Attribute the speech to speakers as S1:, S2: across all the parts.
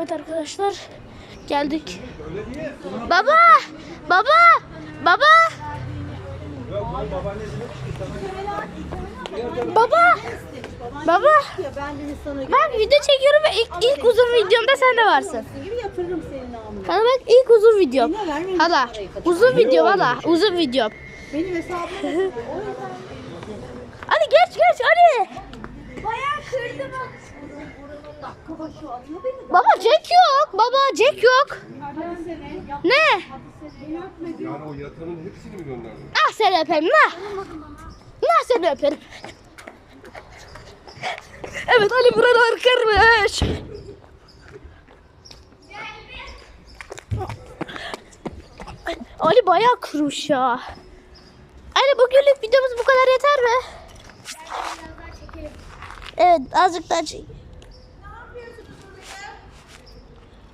S1: Evet arkadaşlar. Geldik. Baba! Baba! Baba! Baba! Baba! Bak video çekiyorum ve ilk, ilk uzun videomda sen de varsın. Hala bak ilk uzun videom. Hala uzun video hala uzun videom.
S2: Benim hesabıma
S1: Baba Jack yok. Baba Jack yok. Ne?
S3: Yani o yatanın hepsini mi gönderdin?
S1: Ah seni öperim nah. Nah seni öperim. Evet Ali buralar kırmış. Ali bayağı kırmış ya. Ali bugünlük videomuz bu kadar yeter mi? Evet azıcık daha çek.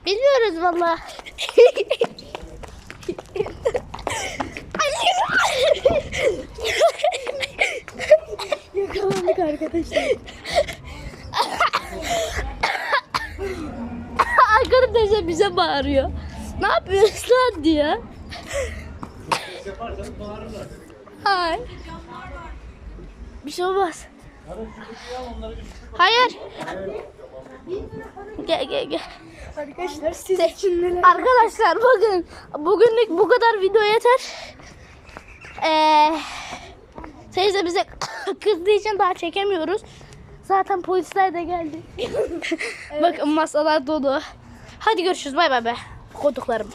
S1: Bilmiyoruz valla.
S2: Yakalandık arkadaşlar.
S1: Arkadaşım teyze bize bağırıyor. Ne yapıyorsun lan diyor. Hay. Bir şey olmaz. Hayır. Gel gel gel.
S2: Arkadaşlar siz için neler?
S1: Arkadaşlar bakın bugünlük bu kadar video yeter. Ee, teyze bize kızdığı için daha çekemiyoruz. Zaten polisler de geldi. bakın masalar dolu. Hadi görüşürüz bay bay be. Koduklarım.